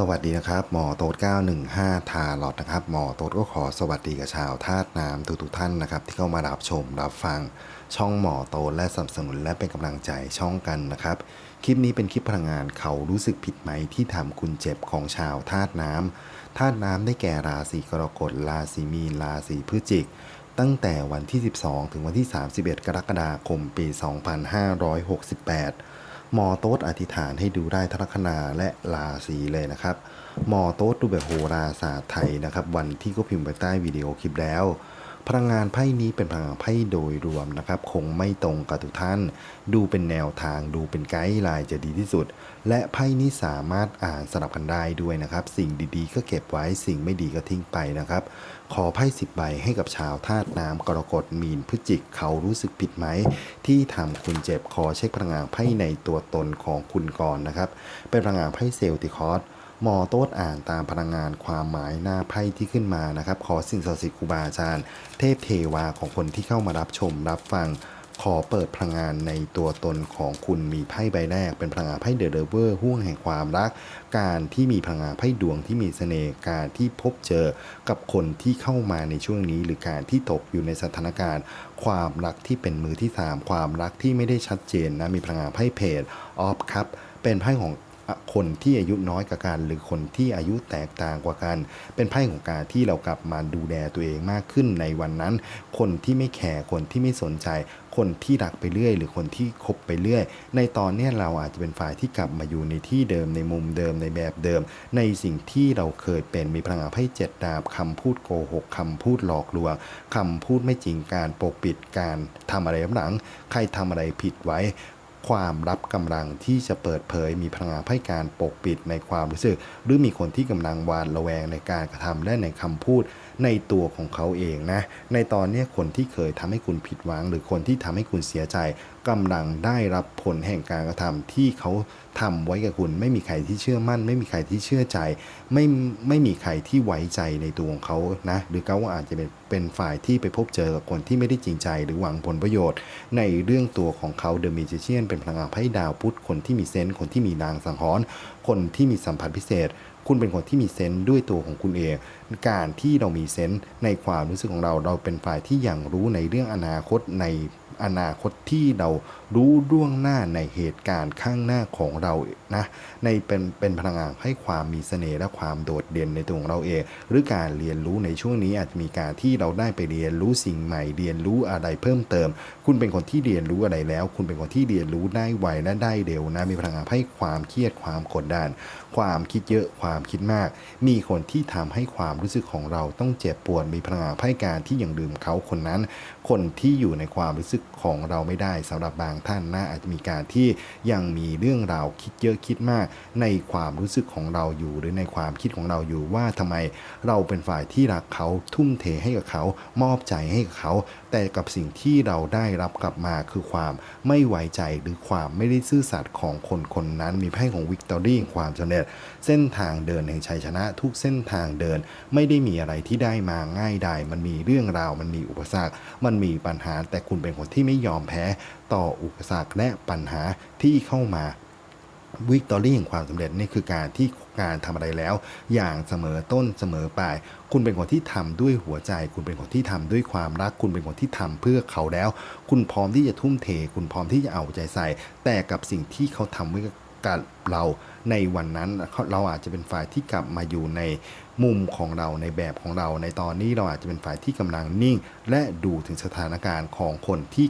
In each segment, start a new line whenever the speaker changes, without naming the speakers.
สวัสดีนะครับ หมอโต๊ด915 ทาลอดนะครับ หมอโต๊ดก็ขอสวัสดีกับชาวธาตุน้ำทุกๆท่านนะครับ ที่เข้ามารับชมรับฟังช่องหมอโต๊ดและสนับสนุนและเป็นกำลังใจช่องกันนะครับ คลิปนี้เป็นคลิปพลังงานเขารู้สึกผิดไหมที่ทำคุณเจ็บของชาวธาตุน้ำธาตุน้ำได้แก่ราศีกรกฎราศีมีนราศีพฤศจิก ตั้งแต่วันที่ 12 ถึงวันที่ 31 กรกฎาคมปี 2568 หมอโต๊ดอธิษฐานให้ดูได้ทัคนาและราศีเลยนะครับ หมอโต๊ดดูแบบโหราศาสตร์ไทยนะครับ วันที่ก็พิมพ์ไปใต้วิดีโอคลิปแล้ว พลังงานไพ่นี้เป็นพลังงานไพ่โดยรวมนะครับ คงไม่ตรงกับทุกท่าน ดูเป็นแนวทางดูเป็นไกด์ไลน์จะดีที่สุด และไพ่นี้สามารถอ่านสลับกันได้ด้วยนะครับ สิ่งดีๆ ก็เก็บไว้สิ่งไม่ดีก็ทิ้งไปนะครับ ขอไพ่สิบใบให้กับชาวธาตุน้ำกรกฎมีนพฤจิกเขารู้สึกผิดไหม ที่ทำคุณเจ็บขอเช็คพลังงานไพ่ในตัวตนของคุณก่อนนะครับเป็นพลังงานไพ่เซลติคอส หมอโต๊ดอ่านตามพลังงานความหมายหน้าไพ่ที่ขึ้นมานะครับ ขอสิ่งศักดิ์สิทธิ์ครูบาอาจารย์ เทพเทวาของคนที่เข้ามารับชมรับฟัง ขอเปิดพลังงานในตัวตนของคุณมีไพ่ใบแรก เป็นพลังงานไพ่เดอะเดเวอร์ห่วงแห่งความรัก การที่มีพลังงานไพ่ดวงที่มีเสน่ห์การที่พบเจอกับคนที่เข้ามาในช่วงนี้ หรือการที่ตกอยู่ในสถานการณ์ ความรักที่เป็นมือที่สามความรักที่ไม่ได้ชัดเจนนะมีพลังงานไพ่เพจออฟครับเป็นไพ่ของ คนที่อายุน้อยกว่ากัน หรือคนที่อายุแตกต่างกว่ากัน เป็นไพ่ของการที่เรากลับมาดูแลตัวเองมากขึ้นในวันนั้น คนที่ไม่แคร์คนที่ไม่สนใจ คนที่รักไปเรื่อย หรือคนที่คบไปเรื่อย ในตอนนี้เราอาจจะเป็นฝ่ายที่กลับมาอยู่ในที่เดิมในมุมเดิมในแบบเดิม ในสิ่งที่เราเคยเป็นมีพลังงานไพ่เจ็ดดาบคำพูดโกหกคำพูดหลอกลวงคำพูดไม่จริงการปกปิดการทำอะไรหลัง ใครทำอะไรผิดไว้ ความรับกำลังที่จะเปิดเผย มีพลังงานให้การปกปิดในความรู้สึก หรือมีคนที่กำลังวานระแวงในการกระทำและในคำพูด ในตัวของเขาเองนะ ในตอนนี้คนที่เคยทำให้คุณผิดหวัง หรือคนที่ทำให้คุณเสียใจกำลังได้รับผลแห่งการกระทำที่เขาทำไว้กับคุณ ไม่มีใครที่เชื่อมั่น ไม่มีใครที่เชื่อใจ ไม่ไม่มีใครที่ไว้ใจในตัวของเขานะ หรือเขาอาจจะเป็นเป็นฝ่ายที่ไปพบเจอกับคนที่ไม่ได้จริงใจ หรือหวังผลประโยชน์ ในเรื่องตัวของเขาเดอะมิจิเชียนเป็นพลังงานไพ่ดาวพุธคนที่มีเซนส์คนที่มีนางสังหรณ์คนที่มีสัมผัสพิเศษ คุณเป็นคนที่มีเซนต์ด้วยตัวของคุณเอง การที่เรามีเซนต์ในความรู้สึกของเรา เราเป็นฝ่ายที่ยังรู้ในเรื่องอนาคตในอนาคตที่เรา รู้ล่วงหน้าในเหตุการณ์ข้างหน้าของเรานะในเป็นเป็นพลังงานให้ความมีเสน่ห์และความโดดเด่นในตัวของเราเอง หรือการเรียนรู้ในช่วงนี้อาจจะมีการที่เราได้ไปเรียนรู้สิ่งใหม่ เรียนรู้อะไรเพิ่มเติม คุณเป็นคนที่เรียนรู้อะไรแล้ว คุณเป็นคนที่เรียนรู้ได้ไวและได้เร็วนะมีพลังงานให้ความเครียดความกดดันความคิดเยอะความคิดมาก มีคนที่ทำให้ความรู้สึกของเราต้องเจ็บปวดมีพลังงานให้การที่ยังลืมเขาคนนั้น คนที่อยู่ในความรู้สึกของเราไม่ได้สำหรับบางท่านนะอาจจะมีการที่ยังมีเรื่องราวคิดเยอะคิดมาก ในความรู้สึกของเราอยู่ หรือในความคิดของเราอยู่ว่าทำไมเราเป็นฝ่ายที่รักเขาทุ่มเทให้กับเขามอบใจให้กับเขาแต่กับสิ่งที่เราได้รับกลับมาคือความไม่ไว้ใจหรือความไม่ได้ซื่อสัตย์ของคนคนนั้น มีไพ่ของวิกตอรี่ความสำเร็จ เส้นทางเดินแห่งชัยชนะ ทุกเส้นทางเดิน ไม่ได้มีอะไรที่ได้มาง่ายดายมันมีเรื่องราว มันมีอุปสรรค มันมีปัญหา แต่คุณเป็นคนที่ไม่ยอมแพ้ ต่ออุปสรรคและปัญหาที่เข้ามา วิกตอรี่แห่งความสำเร็จนี่คือการที่การทำอะไรแล้ว อย่างเสมอต้นเสมอปลาย คุณเป็นคนที่ทำด้วยหัวใจ คุณเป็นคนที่ทำด้วยความรัก คุณเป็นคนที่ทำเพื่อเขาแล้ว คุณพร้อมที่จะทุ่มเท คุณพร้อมที่จะเอาใจใส่ แต่กับสิ่งที่เขาทำไว้กับเราในวันนั้นเราอาจจะเป็นฝ่ายที่กลับมาอยู่ในมุมของเราในแบบของเรา ในตอนนี้เราอาจจะเป็นฝ่ายที่กำลังนิ่ง และดูถึงสถานการณ์ของคนที่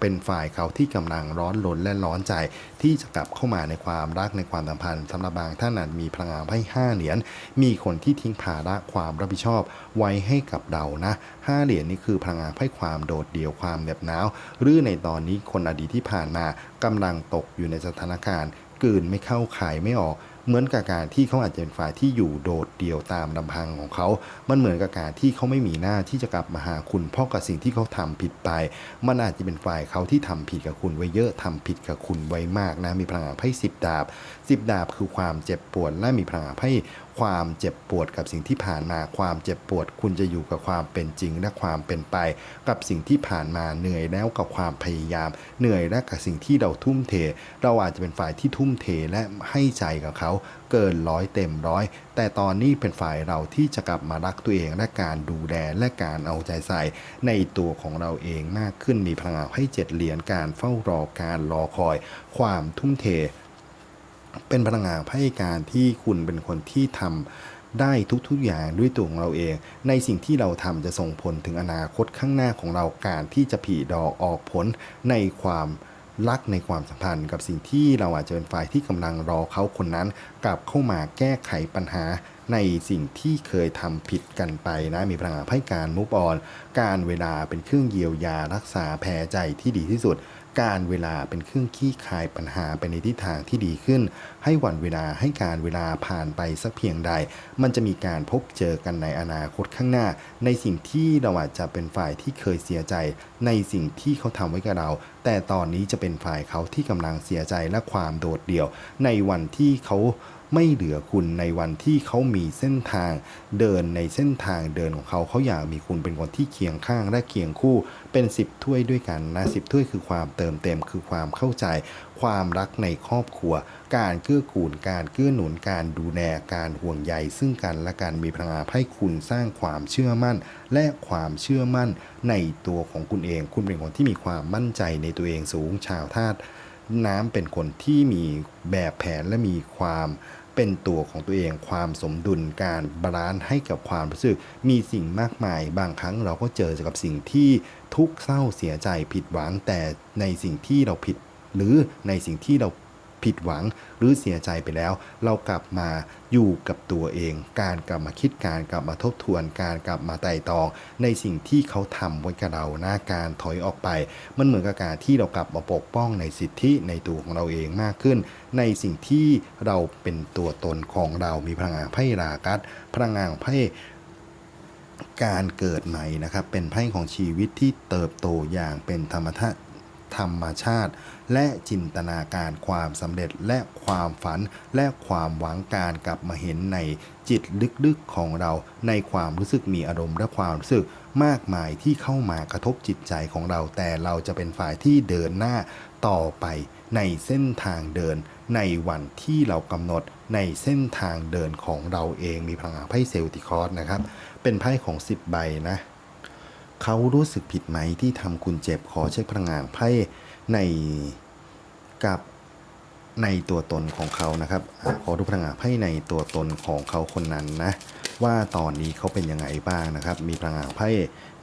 เป็นฝ่ายเขาที่กำลังร้อนรนและร้อนใจ ที่จะกลับเข้ามาในความรักในความสัมพันธ์สำหรับบางท่านอาจมีพลังงานให้ห้าเหรียญมีคนที่ทิ้งภาระความรับผิดชอบ ไว้ให้กับเรานะห้าเหรียญนี่คือพลังงานให้ความโดดเดี่ยวความเหน็บหนาวหรือในตอนนี้คนอดีตที่ผ่านมากำลังตกอยู่ในสถานการณ์กืนไม่เข้าขายไม่ออก เหมือนกับการที่เขาอาจจะเป็นฝ่ายที่อยู่โดดเดี่ยวตามลำพังของเขา มันเหมือนกับการที่เขาไม่มีหน้าที่จะกลับมาหาคุณเพราะกับสิ่งที่เขาทำผิดไป มันอาจจะเป็นฝ่ายเขาที่ทำผิดกับคุณไว้เยอะทำผิดกับคุณไว้มากนะ มีพลังงานไพ่สิบดาบ สิบดาบคือความเจ็บปวดและมีพลังงานไพ่ความเจ็บปวดกับสิ่งที่ผ่านมาความเจ็บปวด คุณจะอยู่กับความเป็นจริงและความเป็นไป กับสิ่งที่ผ่านมาเหนื่อยแล้วกับความพยายาม เหนื่อยและกับสิ่งที่เราทุ่มเท เราอาจจะเป็นฝ่ายที่ทุ่มเทและให้ใจกับเขา เกินร้อยเต็มร้อย แต่ตอนนี้เป็นฝ่ายเราที่จะกลับมารักตัวเองและการดูแลและการเอาใจใส่ ในตัวของเราเองมากขึ้นมีพลังให้เจ็ดเหรียญการเฝ้ารอการรอคอย ความทุ่มเท เป็นพลังงานให้การที่คุณเป็นคนที่ทำได้ทุกๆอย่างด้วยตัวของเราเอง ในสิ่งที่เราทำจะส่งผลถึงอนาคตข้างหน้าของเราการที่จะผีดอกออกผลในความรักในความสัมพันธ์ กับสิ่งที่เราอาจจะเป็นฝ่ายที่กำลังรอเขาคนนั้น กลับเข้ามาแก้ไขปัญหาในสิ่งที่เคยทำผิดกันไปนะมีพลังงานให้การมุกออน การเวลาเป็นเครื่องเยียวยารักษาแผลใจที่ดีที่สุด การเวลาเป็นเครื่องขี้คายปัญหาไปในทิศทางที่ดีขึ้น ให้วันเวลาให้การเวลาผ่านไปสักเพียงใด มันจะมีการพบเจอกันในอนาคตข้างหน้า ในสิ่งที่เราอาจจะเป็นฝ่ายที่เคยเสียใจ ในสิ่งที่เขาทำไว้กับเรา แต่ตอนนี้จะเป็นฝ่ายเขาที่กำลังเสียใจและความโดดเดี่ยว ในวันที่เขา ไม่เหลือคุณในวันที่เขามีเส้นทางเดินในเส้นทางเดินของเขาเขาอยากมีคุณเป็นคนที่เคียงข้างและเคียงคู่เป็นสิบถ้วยด้วยกันนะสิบถ้วยคือความเติมเต็มคือความเข้าใจ ความรักในครอบครัว การเกื้อกูลการเกื้อหนุนการดูแลการห่วงใยซึ่งกันและกันมีพลังงานให้คุณสร้างความเชื่อมั่น และความเชื่อมั่นในตัวของคุณเอง คุณเป็นคนที่มีความมั่นใจในตัวเองสูงชาวธาตุน้ำเป็นคนที่มีแบบแผนและมีความ เป็นตัวของตัวเองความสมดุลการบาลานซ์ให้กับความรู้สึก มีสิ่งมากมาย บางครั้งเราก็เจอกับสิ่งที่ทุกข์เศร้าเสียใจผิดหวังแต่ในสิ่งที่เราผิด หรือในสิ่งที่เรา ผิดหวังหรือเสียใจไปแล้ว เรากลับมาอยู่กับตัวเอง การกลับมาคิดการกลับมาทบทวน การกลับมาไต่ตอง ในสิ่งที่เขาทำไว้กับเราหน้าการถอยออกไป มันเหมือนกับการที่เรากลับมาปกป้องในสิทธิในตัวของเราเองมากขึ้น ในสิ่งที่เราเป็นตัวตนของเรามีพลังงานไพ่รากัสพลังงานไพ่การเกิดใหม่นะครับ เป็นไพ่ของชีวิตที่เติบโตอย่างเป็นธรรมชาติ ธรรมชาติ และจินตนาการความสำเร็จและความฝันและความหวังการกลับมาเห็นในจิตลึกๆของเรา ในความรู้สึกมีอารมณ์และความรู้สึกมากมายที่เข้ามากระทบจิตใจของเรา แต่เราจะเป็นฝ่ายที่เดินหน้าต่อไปในเส้นทางเดิน ในวันที่เรากำหนดในเส้นทางเดินของเราเองมีพลังงานไพ่เซลติคอร์สนะครับ เป็นไพ่ของ 10 ใบนะ เขารู้สึกผิดไหมที่ทำคุณเจ็บขอเช็คพลังงานไพ่ในกับในตัวตนของเขานะครับอขอดูพลังงานไพ่ในตัวตนของเขาคนนั้นนะว่าตอนนี้เขาเป็นยังไงบ้างนะครับ มีพลังงานไพ่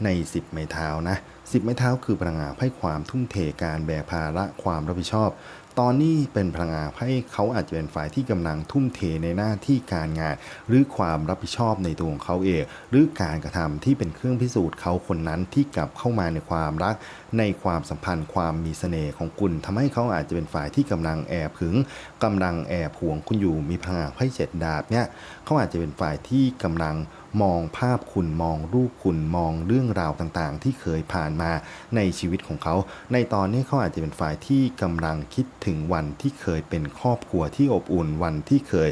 ใน 10 ไม้เท้านะ 10 ไม้เท้าคือพลังงานไพ่ความทุ่มเทการแบกภาระความรับผิดชอบ ตอนนี้เป็นพลังงานให้เขาอาจจะเป็นฝ่ายที่กำลังทุ่มเทในหน้าที่การงาน หรือความรับผิดชอบในตัวของเขาเอง หรือการกระทำที่เป็นเครื่องพิสูจน์เขาคนนั้นที่กลับเข้ามาในความรัก ในความสัมพันธ์ความมีเสน่ห์ของคุณทำให้เขาอาจจะเป็นฝ่ายที่กำลังแอบหึงกำลังแอบห่วงคุณอยู่มีพลังไพ่เจ็ดดาบเนี่ยเขาอาจจะเป็นฝ่ายที่กำลังมองภาพคุณมองรูปคุณมองเรื่องราวต่างๆ ที่เคยผ่านมาในชีวิตของเขา ในตอนนี้เขาอาจจะเป็นฝ่ายที่กำลังคิดถึงวันที่เคยเป็นครอบครัวที่อบอุ่นวันที่เคย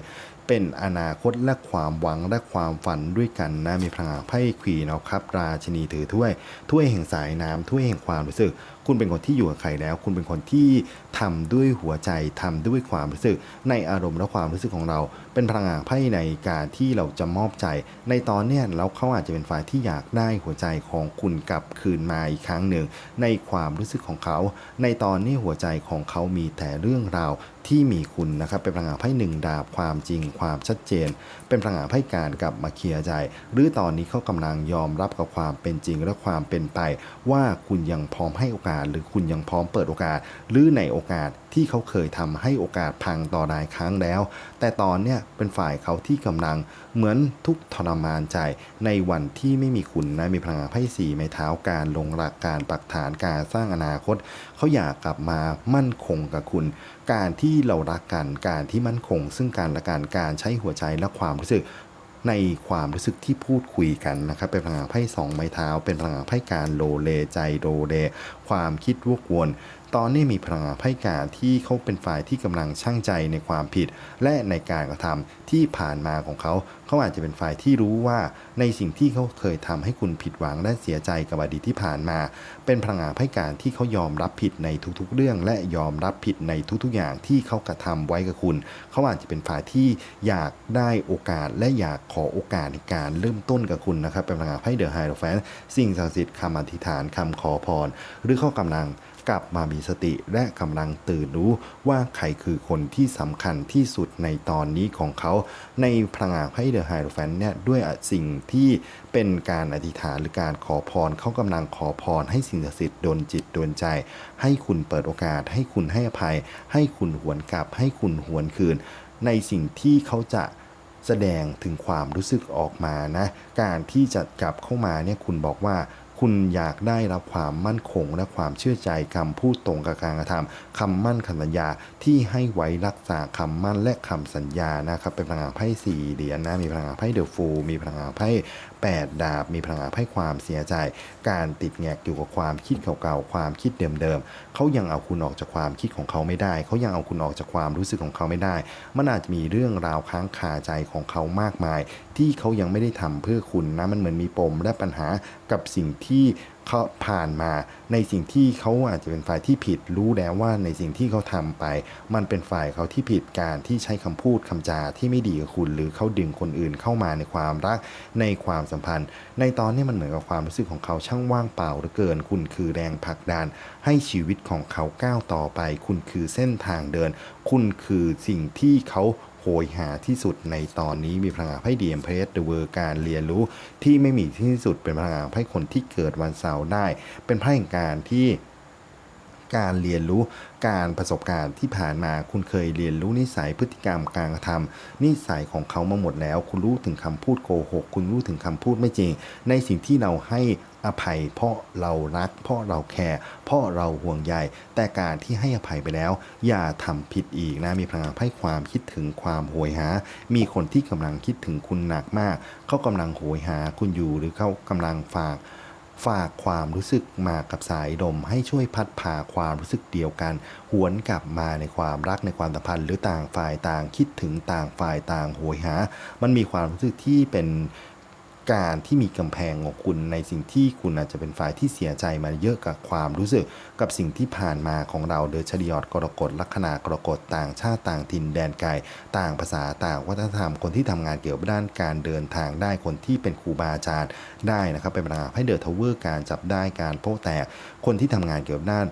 เป็นอนาคตและความหวังและความฝันด้วยกันนะมีพลังไพ่ควีนเอาครับ ราชินีถือถ้วยถ้วยแห่งสายน้ำถ้วยแห่งความรู้สึก คุณเป็นคนที่อยู่กับใครแล้ว คุณเป็นคนที่ทำด้วยหัวใจทำด้วยความรู้สึก ในอารมณ์และความรู้สึกของเรา เป็นพลังงานไพ่ในการที่เราจะมอบใจ ในตอนเนี้ยแล้วเขาอาจจะเป็นฝ่ายที่อยากได้หัวใจของคุณกลับคืนมาอีกครั้งหนึ่ง ในความรู้สึกของเขา ในตอนนี้หัวใจของเขามีแต่เรื่องราวที่มีคุณนะครับเป็นพลังงานไพ่หนึ่งดาบความจริงความชัดเจน เป็นพลังงานไพ่การกลับมาเคลียร์ใจ หรือตอนนี้เขากำลังยอมรับกับความเป็นจริงและความเป็นไป ว่าคุณยังพร้อมให้โอกาสหรือคุณยังพร้อมเปิดโอกาส หรือในโอกาสที่เขาเคยทำให้โอกาสพังต่อหลายครั้งแล้ว แต่ตอนเนี้ยเป็นฝ่ายเขาที่กำลังเหมือนทุกทรมานใจในวันที่ไม่มีคุณนะมีพลังงานไพ่สีไม้เท้าการลงหลักการปักฐานการสร้างอนาคต เขาอยากกลับมามั่นคงกับคุณ การที่เรารักกันการที่มั่นคง ซึ่งการละกันการใช้หัวใจและความรู้สึก ในความรู้สึกที่พูดคุยกันนะครับเป็นพลังงานไพ่สองไม้เท้า เป็นพลังงานไพ่การโลเลใจโลเล ความคิดวกวน ตอนนี้มีพลังงานไพ่การที่เขาเป็นฝ่ายที่กำลังช่างใจในความผิด และในการกระทำที่ผ่านมาของเขา เขาอาจจะเป็นฝ่ายที่รู้ว่าในสิ่งที่เขาเคยทำให้คุณผิดหวังและเสียใจกับอดีตที่ผ่านมา เป็นพลังงานไพ่การที่เขายอมรับผิดในทุกๆ เรื่อง และยอมรับผิดในทุกๆ อย่างที่เขากระทำไว้กับคุณ เขาอาจจะเป็นฝ่ายที่อยากได้โอกาสและอยากขอโอกาสในการเริ่มต้นกับคุณนะครับเป็นพลังงานไพ่เดอะไฮโรแฟนสิ่งศักดิ์สิทธิ์คำอธิษฐานคำขอพร หรือเขากำลัง กลับมามีสติและกำลังตื่นรู้ว่าใครคือคนที่สำคัญที่สุดในตอนนี้ของเขา ในพลังงานไพ่เดอะไฮโรแฟนเนี่ยด้วยสิ่งที่เป็นการอธิษฐานหรือการขอพรเขากำลังขอพรให้สิ่งศักดิ์สิทธิ์ดลจิตดลใจ ให้คุณเปิดโอกาส ให้คุณให้อภัย ให้คุณหวนกลับ ให้คุณหวนคืน ในสิ่งที่เขาจะแสดงถึงความรู้สึกออกมานะ การที่จะกลับเข้ามาเนี่ยคุณบอกว่า คุณอยากได้รับความมั่นคงและความเชื่อใจคำพูดตรงกับการกระทำคำมั่นคำสัญญาที่ให้ไว้รักษาคำมั่นและคำสัญญานะครับเป็นพลังงานไพ่สี่เหรียญนะมีพลังงานไพ่เดอะฟูลมีพลังงานไพ่แปดดาบ มีพลังงานไพ่ความเสียใจ การติดแงกอยู่กับความคิดเก่าๆความคิดเดิมๆเขายังเอาคุณออกจากความคิดของเขาไม่ได้ เขายังเอาคุณออกจากความรู้สึกของเขาไม่ได้ มันอาจจะมีเรื่องราวค้างคาใจของเขามากมาย ที่เขายังไม่ได้ทำเพื่อคุณนะมันเหมือนมีปมและปัญหากับสิ่งที่ที่เขาผ่านมาในสิ่งที่เขาอาจจะเป็นฝ่ายที่ผิดรู้แล้วว่าในสิ่งที่เขาทำไป มันเป็นฝ่ายเขาที่ผิดการที่ใช้คำพูดคำจาที่ไม่ดีกับคุณ หรือเขาดึงคนอื่นเข้ามาในความรักในความสัมพันธ์ ในตอนนี้มันเหมือนกับความรู้สึกของเขาช่างว่างเปล่าเหลือเกิน คุณคือแรงผลักดันให้ชีวิตของเขาก้าวต่อไป คุณคือเส้นทางเดิน คุณคือสิ่งที่เขา หยหาที่สุดในตอนนี้มีพลังงานไพ่เดียมเพรสเดอะเวอร์การเรียนรู้ที่ไม่มีที่สุดเป็นพลังงานไพ่คนที่เกิดวันเสาร์ได้ เป็นไพ่แห่งการที่ การเรียนรู้การประสบการณ์ที่ผ่านมา คุณเคยเรียนรู้นิสัยพฤติกรรมการกระทำนิสัยของเขามาหมดแล้ว คุณรู้ถึงคำพูดโกหก คุณรู้ถึงคำพูดไม่จริง ในสิ่งที่เราให้อภัยเพราะเรารัก เพราะเราแคร์เพราะเราห่วงใยแต่การที่ให้อภัยไปแล้ว อย่าทำผิดอีกนะมีพลังไพ่ความคิดถึงความโหยหา มีคนที่กำลังคิดถึงคุณหนักมาก เขากำลังโหยหาคุณอยู่หรือเขากำลังฝาก ฝากความรู้สึกมากับสายลมให้ช่วยพัดพาความรู้สึกเดียวกัน หวนกลับมาในความรักในความสัมพันธ์ หรือต่างฝ่ายต่างคิดถึงต่างฝ่ายต่างโหยหา มันมีความรู้สึกที่เป็น การที่มีกำแพงของคุณในสิ่งที่คุณอาจจะเป็นฝ่ายที่เสียใจมาเยอะกับความรู้สึกกับสิ่งที่ผ่านมาของเราโดยเฉลียดกรกฎลัคนากรกฎต่างชาติต่างถิ่นแดนไกลต่างภาษาต่างวัฒนธรรมคนที่ทำงานเกี่ยวกับด้านการเดินทางได้คนที่เป็นครูบาอาจารย์ได้นะครับเป็นปัญหาให้เดือดทาวเวอร์การจับได้การโป้แตกคนที่ทำงานเกี่ยวกับด้าน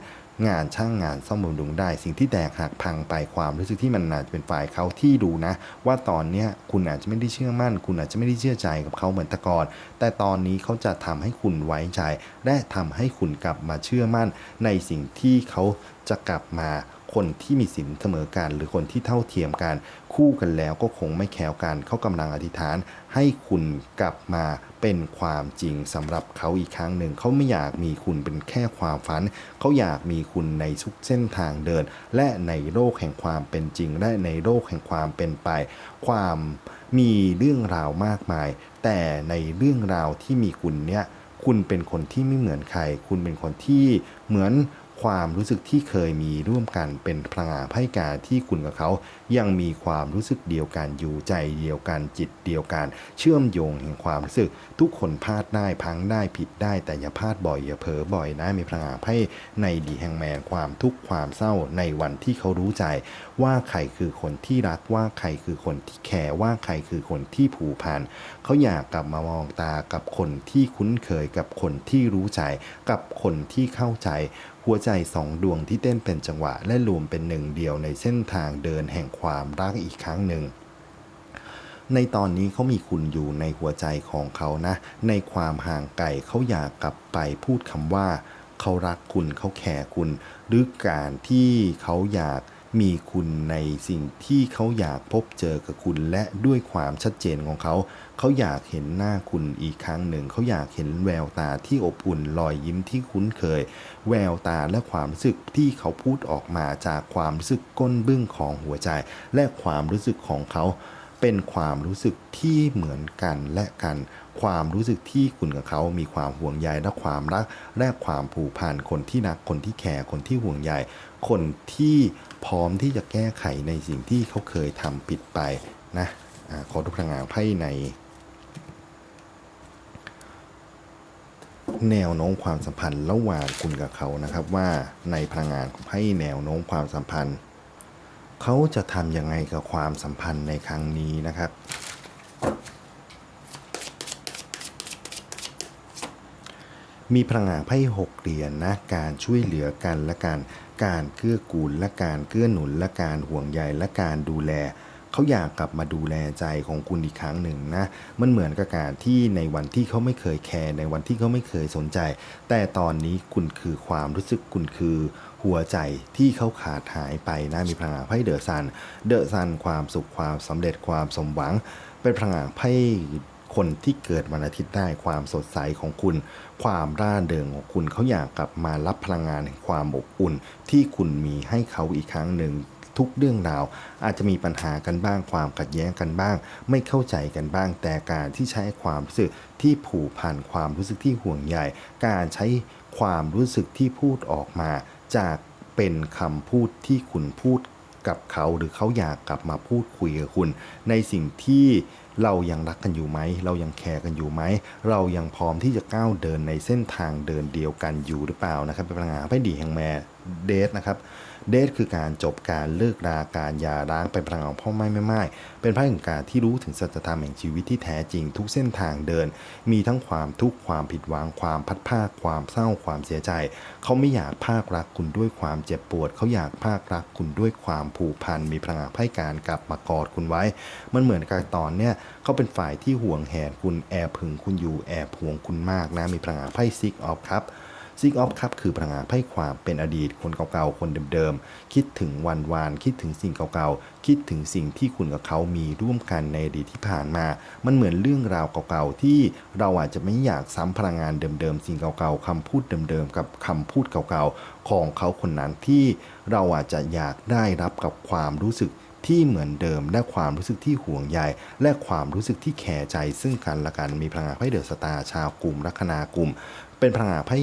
งานช่างงานซ่อมบำรุงได้ สิ่งที่แตกหักพังไปความรู้สึกที่มันอาจจะเป็นฝ่ายเขาที่ดูนะ ว่าตอนเนี้ยคุณอาจจะไม่ได้เชื่อมั่น คุณอาจจะไม่ได้เชื่อใจกับเขาเหมือนแต่ก่อนแต่ตอนนี้เขาจะทำให้คุณไว้ใจ และทำให้คุณกลับมาเชื่อมั่นในสิ่งที่เขาจะกลับมา คนที่มีสินเสมอกัน หรือคนที่เท่าเทียมกัน คู่กันแล้วก็คงไม่แคล้วกันเขากำลังอธิษฐาน ให้คุณกลับมาเป็นความจริงสำหรับเขาอีกครั้งหนึ่งเขาไม่อยากมีคุณเป็นแค่ความฝัน เขาอยากมีคุณในทุกเส้นทางเดิน และในโลกแห่งความเป็นจริง และในโลกแห่งความเป็นไป ความมีเรื่องราวมากมาย แต่ในเรื่องราวที่มีคุณเนี่ยคุณเป็นคนที่ไม่เหมือนใคร คุณเป็นคนที่เหมือน ความรู้สึกที่เคยมีร่วมกันเป็นพลังงานไพ่กาที่คุณกับเขายังมีความรู้สึกเดียวกันอยู่ใจเดียวกันจิตเดียวกัน เชื่อมโยงแห่งความรู้สึก ทุกคนพลาดได้พังได้ผิดได้แต่อย่าพลาดบ่อยอย่าเผลอบ่อยนะมีพลังงานไพ่ในดีแห่งแมนความทุกข์ความเศร้าในวันที่เขารู้ใจ ว่าใครคือคนที่รักว่าใครคือคนที่แคร์ว่าใครคือคนที่ผูกพันเขาอยากกลับมามองตากับคนที่คุ้นเคยกับคนที่รู้ใจ กับคนที่เข้าใจ หัวใจสองดวงที่เต้นเป็นจังหวะและรวมเป็นหนึ่งเดียวในเส้นทางเดินแห่งความรักอีกครั้งหนึ่ง ในตอนนี้เขามีคุณอยู่ในหัวใจของเขานะ ในความห่างไกลเขาอยากกลับไปพูดคำว่า เขารักคุณเขาแคร์คุณ หรือการที่เขาอยากมีคุณในสิ่งที่เขาอยากพบเจอกับคุณและด้วยความชัดเจนของเขา เขาอยากเห็นหน้าคุณอีกครั้งหนึ่ง เขาอยากเห็นแววตาที่อบอุ่นรอยยิ้มที่คุ้นเคย แววตาและความรู้สึกที่เขาพูดออกมาจากความรู้สึกก้นบึ้งของหัวใจ และความรู้สึกของเขาเป็นความรู้สึกที่เหมือนกันและกัน ความรู้สึกที่คุณกับเขามีความห่วงใยและความรัก และความผูกพันคนที่รักคนที่แคร์คนที่ห่วงใยคนที่พร้อมที่จะแก้ไขในสิ่งที่เขาเคยทำผิดไปนะอาขอดูพลังงานไพ่ใน แนวโน้มความสัมพันธ์ระหว่างคุณกับเขานะครับว่าในพลังงานของไพ่แนวโน้มความสัมพันธ์ เขาจะทำยังไงกับความสัมพันธ์ในครั้งนี้นะครับ มีพลังงานไพ่หกเหรียญนะการช่วยเหลือกันและการการเกื้อกูลและการเกื้อหนุนและการห่วงใยและการดูแล เขาอยากกลับมาดูแลใจของคุณอีกครั้งหนึ่งนะ มันเหมือนกับการที่ในวันที่เขาไม่เคยแคร์ในวันที่เขาไม่เคยสนใจ แต่ตอนนี้คุณคือความรู้สึกคุณคือหัวใจที่เขาขาดหายไปนะมีพลังงานไพ่เดอะซัน เดอะซันความสุขความสำเร็จความสมหวัง เป็นพลังงานไพ่คนที่เกิดวันอาทิตย์ได้ความสดใสของคุณ ความร่าเริงของคุณเขาอยากกลับมารับพลังงานแห่งความอบอุ่น ที่คุณมีให้เขาอีกครั้งหนึ่ง ทุกเรื่องราว อาจจะมีปัญหากันบ้างความขัดแย้งกันบ้าง ไม่เข้าใจกันบ้างแต่การที่ใช้ความรู้สึกที่ผูกพันความรู้สึกที่ห่วงใยการใช้ความรู้สึกที่พูดออกมา จากเป็นคำพูดที่คุณพูดกับเขาหรือเขาอยากกลับมาพูดคุยกับคุณ ในสิ่งที่เรายังรักกันอยู่ไหม เรายังแคร์กันอยู่ไหม เรายังพร้อมที่จะก้าวเดินในเส้นทางเดินเดียวกันอยู่หรือเปล่านะครับเป็นพลังงานไพ่ดีแห่งแม่เดทนะครับ เดทคือการจบการเลิกราการยาร้างเป็นพลังของพ่อไม่ไม่ไม่เป็นไพ่ของการที่รู้ถึงสัจธรรมแห่งชีวิตที่แท้จริงทุกเส้นทางเดิน มีทั้งความทุกข์ความผิดหวังความพัดภาคความเศร้าความเสียใจ เขาไม่อยากภาครักคุณด้วยความเจ็บปวด เขาอยากภาครักคุณด้วยความผูกพันมีพลังงานไพ่การกลับมากอดคุณไว้ มันเหมือนกับตอนเนี้ยเขาเป็นฝ่ายที่ห่วงแหนคุณแอบหึงคุณอยู่แอบห่วงคุณมากนะมีพลังไพ่ซิกออฟครับ ซิกออฟครับคือพลังงานไพ่ความเป็นอดีต คนเก่าๆ คนเดิมๆ คิดถึงวันวาน คิดถึงสิ่งเก่าๆ คิดถึงสิ่งที่คุณกับเขามีร่วมกันในอดีตที่ผ่านมา มันเหมือนเรื่องราวเก่าๆ ที่เราอาจจะไม่อยากซ้ำพลังงานเดิมๆ สิ่งเก่าๆคำพูดเดิมๆ กับคำพูดเก่าๆ ของเขาคนนั้นที่เราอาจจะอยากได้รับกับความรู้สึกที่เหมือนเดิมและความรู้สึกที่ห่วงใยและความรู้สึกที่แคร์ใจซึ่งกันและกันมีพลังงานไพ่เดอะสตาร์ชาวกลุ่มลัคนากลุ่ม เป็นพลังงานไพ่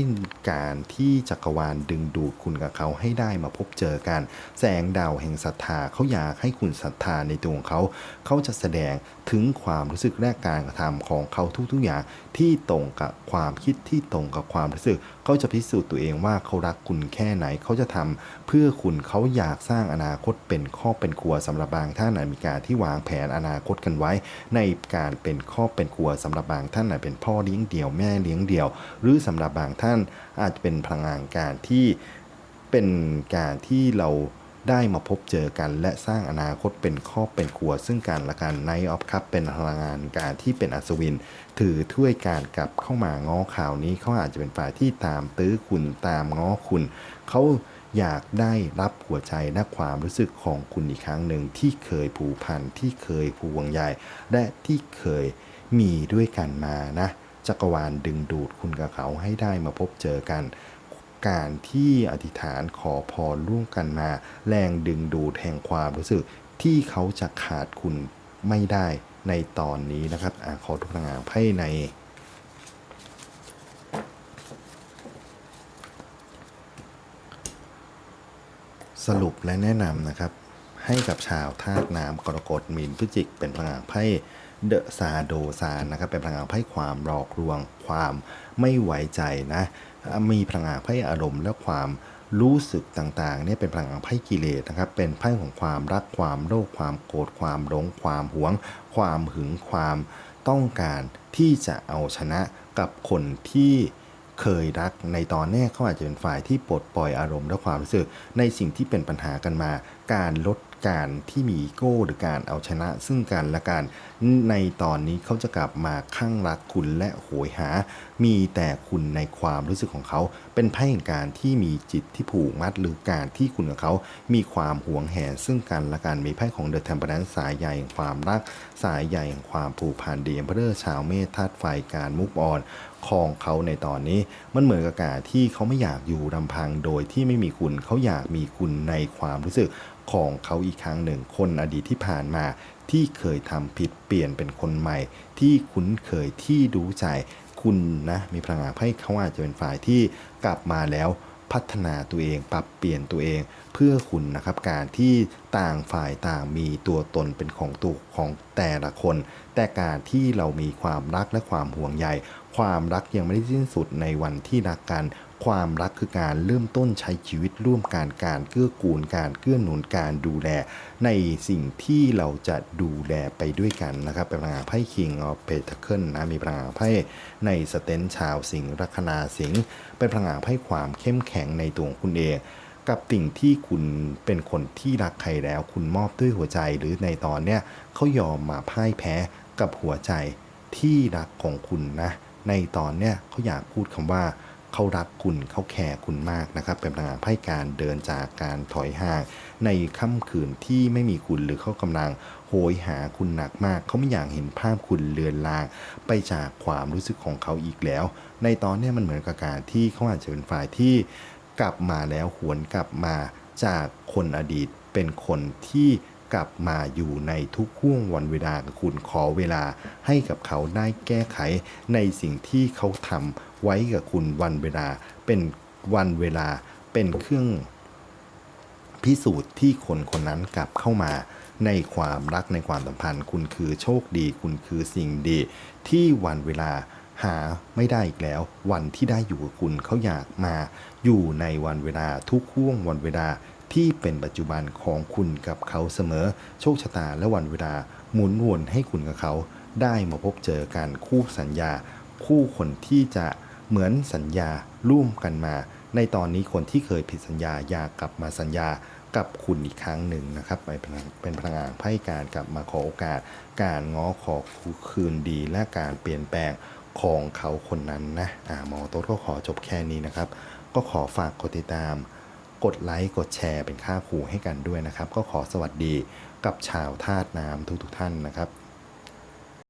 การที่จักรวาลดึงดูดคุณกับเขาให้ได้มาพบเจอกัน แสงดาวแห่งศรัทธาเขาอยากให้คุณศรัทธาในตัวของเขา เขาจะแสดงถึงความรู้สึกและการกระทำของเขาทุกๆอย่างที่ตรงกับความคิดที่ตรงกับความรู้สึก เขาจะพิสูจน์ตัวเองว่าเขารักคุณแค่ไหนเขาจะทำเพื่อคุณเขาอยากสร้างอนาคตเป็นครอบเป็นครัวสำหรับบางท่านอาจมีการที่วางแผนอนาคตกันไว้ ในการเป็นครอบเป็นครัวสำหรับบางท่านเป็นพ่อเลี้ยงเดี่ยวแม่เลี้ยงเดี่ยว หรือสำหรับบางท่านอาจจะเป็นพลังงานการที่เป็นการที่เราได้มาพบเจอกัน และสร้างอนาคตเป็นครอบเป็นครัว ซึ่งกันและกันในออฟครับเป็นพลังงานการที่เป็นอัศวิน ถือถ้วยการกลับเข้ามาง้อข่าวนี้เขาอาจจะเป็นฝ่ายที่ตามตื้อคุณตามง้อคุณเขาอยากได้รับหัวใจและความรู้สึกของคุณอีกครั้งหนึ่งที่เคยผูกพันที่เคยผูกวงใยและที่เคยมีด้วยกันมานะ จักรวาลดึงดูดคุณกับเขาให้ได้มาพบเจอกัน การที่อธิษฐานขอพรร่วมกันมา แรงดึงดูดแห่งความรู้สึกที่เขาจะขาดคุณไม่ได้ในตอนนี้นะครับอขอทุกพลังงานไพ่ในสรุปและแนะนำนะครับ ให้กับชาวธาตุน้ำกรกฎมีนพฤจิกเป็นพลังงานไพ่ เดอะซาโดซานนะครับเป็นพลังงานไพ่ความหลอกลวง ความไม่ไว้ใจนะมีพลังงานไพ่อารมณ์และความรู้สึกต่างๆเนี่ยเป็นพลังงานไพ่กิเลสนะครับ เป็นไพ่ของความรักความโลภความโกรธความหลงความหวง ความหึงความต้องการที่จะเอาชนะกับคนที่เคยรักในตอนแรกเขาอาจจะเป็นฝ่ายที่ปลดปล่อยอารมณ์และความรู้สึกในสิ่งที่เป็นปัญหากันมา การลด การที่มีอีโก้หรือการเอาชนะ ซึ่งกันและกัน ในตอนนี้เขาจะกลับมาข้างรักคุณและโหยหา มีแต่คุณในความรู้สึกของเขา เป็นไพ่แห่งการที่มีจิตที่ผูกมัดหรือการที่คุณกับเขา มีความหวงแหนซึ่งกันและกัน มีไพ่ของเดอะ e ทม p ป r นสายใหญ่แห่งความรัก สายใหญ่แห่งความผูกพันเดียมเพอร์ชาวเมธธาตุไฟการมุกออนของเขาในตอนนี้มันเหมือนกับการที่เขาไม่อยากอยู่ลำพังโดยที่ไม่มีคุณเขาอยากมีคุณในความรู้สึก ของเขาอีกครั้งหนึ่งคนอดีตที่ผ่านมาที่เคยทำผิดเปลี่ยนเป็นคนใหม่ ที่คุ้นเคยที่รู้ใจคุณนะมีพลังงานให้เขาอาจจะเป็นฝ่ายที่กลับมาแล้วพัฒนาตัวเอง ปรับเปลี่ยนตัวเอง เพื่อคุณนะครับการที่ต่างฝ่ายต่างมีตัวตนเป็นของตัวของแต่ละคน แต่การที่เรามีความรักและความห่วงใย ความรักยังไม่ได้สิ้นสุดในวันที่รักกัน ความรักคือการเริ่มต้นใช้ชีวิตร่วมกันการเกื้อกูลการเกื้อหนุนการดูแล ในสิ่งที่เราจะดูแลไปด้วยกันนะครับเป็นพลังงานไพ่ King of Pentacle นะมีพลังงานไพ่ในสเตนชาวสิงห์ลัคนาสิงห์เป็นพลังงานไพ่ความเข้มแข็งในตัวของคุณเองกับสิ่งที่คุณเป็นคนที่รักใครแล้ว คุณมอบด้วยหัวใจหรือในตอนเนี้ยเขายอมมาพ่ายแพ้กับหัวใจที่รักของคุณนะ ในตอนเนี้ยเขาอยากพูดคำว่า เขารักคุณเขาแคร์คุณมากนะครับ เป็นพลังงานไพ่การเดินจากการถอยห่าง ในค่ำคืนที่ไม่มีคุณหรือเขากำลังโหยหาคุณหนักมาก เขาไม่อยากเห็นภาพคุณเลือนลาง ไปจากความรู้สึกของเขาอีกแล้ว ในตอนนี้มันเหมือนกับการที่เขาอาจจะเป็นฝ่ายที่กลับมาแล้วหวนกลับมาจากคนอดีตเป็นคนที่กลับมาอยู่ในทุกห่วงวันเวลากับคุณขอเวลาให้กับเขาได้แก้ไขในสิ่งที่เขาทำ ไว้กับคุณวันเวลา เป็นวันเวลาเป็นเครื่องพิสูจน์ที่คนคนนั้นกลับเข้ามาในความรักในความสัมพันธ์ คุณคือโชคดี คุณคือสิ่งดี ที่วันเวลาหาไม่ได้อีกแล้ว วันที่ได้อยู่กับคุณเขาอยากมา อยู่ในวันเวลาทุกห่วงวันเวลาที่เป็นปัจจุบันของคุณกับเขาเสมอ โชคชะตาและวันเวลาหมุนวนให้คุณกับเขา ได้มาพบเจอกันคู่สัญญา คู่คนที่จะ เหมือนสัญญาร่วมกันมา ในตอนนี้คนที่เคยผิดสัญญาอยากกลับมาสัญญากับคุณอีกครั้งหนึ่งนะครับไปเป็นพลังงานไพ่การกลับมาขอโอกาส การง้อขอคืนดีและการเปลี่ยนแปลงของเขาคนนั้นนะอ่าหมอโต๊ดก็ขอจบแค่นี้นะครับ ก็ขอฝากกดติดตาม กดไลค์กดแชร์เป็นค่าครูให้กันด้วยนะครับ ก็ขอสวัสดีกับชาวธาตุน้ำทุกๆท่านนะครับ